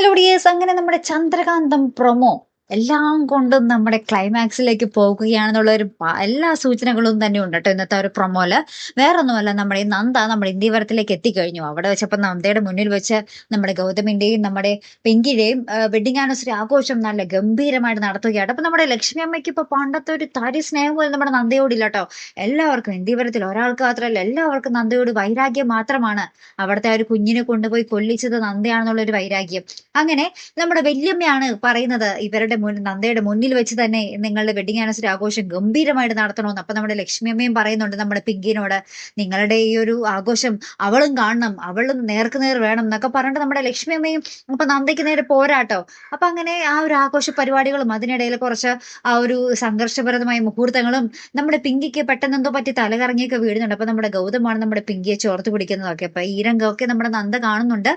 Hello dears അങ്ങനെ നമ്മുടെ ചന്ദ്രകാന്തം promo എല്ലാം കൊണ്ടും നമ്മുടെ ക്ലൈമാക്സിലേക്ക് പോകുകയാണെന്നുള്ള ഒരു എല്ലാ സൂചനകളും തന്നെ ഉണ്ട് കേട്ടോ ഇന്നത്തെ ഒരു പ്രൊമോൽ വേറൊന്നുമല്ല നമ്മുടെ നന്ദ നമ്മുടെ ഇന്ത്യവരത്തിലേക്ക് എത്തിക്കഴിഞ്ഞു. അവിടെ വെച്ചപ്പോൾ നന്ദയുടെ മുന്നിൽ വെച്ച് നമ്മുടെ ഗൗതമിന്റെയും നമ്മുടെ പെങ്കിയുടെയും വെഡിങ് ആനിവേഴ്സറി ആഘോഷം നല്ല ഗംഭീരമായിട്ട് നടത്തുകയാണ്. അപ്പൊ നമ്മുടെ ലക്ഷ്മി അമ്മയ്ക്ക് ഇപ്പൊ പണ്ടത്തെ ഒരു തരി സ്നേഹം പോലും നമ്മുടെ നന്ദയോടില്ല കേട്ടോ. എല്ലാവർക്കും ഇന്ത്യവരത്തിൽ ഒരാൾക്ക് മാത്രമല്ല എല്ലാവർക്കും നന്ദയോട് വൈരാഗ്യം മാത്രമാണ് അവിടുത്തെ ആ ഒരു കുഞ്ഞിനെ കൊണ്ടുപോയി കൊല്ലിച്ചത് നന്ദയാണെന്നുള്ള ഒരു വൈരാഗ്യം. അങ്ങനെ നമ്മുടെ വല്യമ്മയാണ് പറയുന്നത് ഇവരുടെ മുൻ നന്ദയുടെ മുന്നിൽ വെച്ച് തന്നെ നിങ്ങളുടെ വെഡിങ് ആനിവേഴ്സറി ആഘോഷം ഗംഭീരമായിട്ട് നടത്തണമെന്ന് അപ്പൊ നമ്മുടെ ലക്ഷ്മി അമ്മയും പറയുന്നുണ്ട്. നമ്മുടെ പിങ്കിനോട് നിങ്ങളുടെ ഈ ഒരു ആഘോഷം അവളും കാണണം അവളും നേർക്ക് നേർ വേണം എന്നൊക്കെ പറഞ്ഞിട്ട് നമ്മുടെ ലക്ഷ്മി അമ്മയും അപ്പൊ നന്ദയ്ക്ക് നേരെ പോരാട്ടോ. അപ്പൊ അങ്ങനെ ആ ഒരു ആഘോഷ പരിപാടികളും അതിനിടയിൽ കുറച്ച് ആ ഒരു സംഘർഷപരമായ മുഹൂർത്തങ്ങളും നമ്മുടെ പിങ്കിക്ക് പെട്ടെന്ന് എന്തോ പറ്റി തലകറങ്ങിയൊക്കെ വീഴുന്നുണ്ട്. അപ്പൊ നമ്മുടെ ഗൗതമാണ് നമ്മുടെ പിങ്കിയെ ചോർത്ത് പിടിക്കുന്നതൊക്കെ. അപ്പൊ ഈ രംഗമൊക്കെ നമ്മുടെ നന്ദ കാണുന്നുണ്ട്.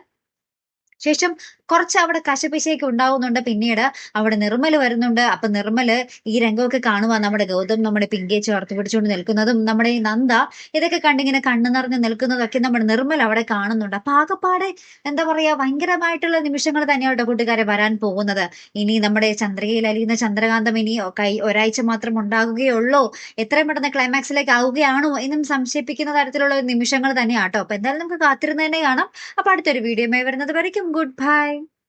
ശേഷം കുറച്ച് അവിടെ കശപിശയൊക്കെ ഉണ്ടാവുന്നുണ്ട്. പിന്നീട് അവിടെ നിർമ്മൽ വരുന്നുണ്ട്. അപ്പൊ നിർമ്മൽ ഈ രംഗമൊക്കെ കാണുക നമ്മുടെ ഗൗതം നമ്മുടെ പിങ്കേ ചേർത്ത് പിടിച്ചുകൊണ്ട് നിൽക്കുന്നതും നമ്മുടെ ഈ നന്ദ ഇതൊക്കെ കണ്ടിങ്ങനെ കണ്ണു നിറഞ്ഞ് നിൽക്കുന്നതൊക്കെ നമ്മുടെ നിർമ്മൽ അവിടെ കാണുന്നുണ്ട്. അപ്പൊ ആകെപ്പാടെ എന്താ പറയാ ഭയങ്കരമായിട്ടുള്ള നിമിഷങ്ങൾ തന്നെയാണ് കൂട്ടുകാരെ വരാൻ പോകുന്നത്. ഇനി നമ്മുടെ ചന്ദ്രകയിൽ അലിയുന്ന ചന്ദ്രകാന്തം ഇനി കൈ ഒരാഴ്ച മാത്രം ഉണ്ടാകുകയുള്ളൂ. എത്രയും പെട്ടെന്ന് ക്ലൈമാക്സിലേക്ക് ആവുകയാണോ എന്നും സംശയിപ്പിക്കുന്ന തരത്തിലുള്ള നിമിഷങ്ങൾ തന്നെയാട്ടോ. അപ്പൊ എന്തായാലും നമുക്ക് കാത്തിരുന്ന് തന്നെ കാണാം. അപ്പൊ അടുത്തൊരു വീഡിയോ വരുന്നത് വരയ്ക്കും. goodbye.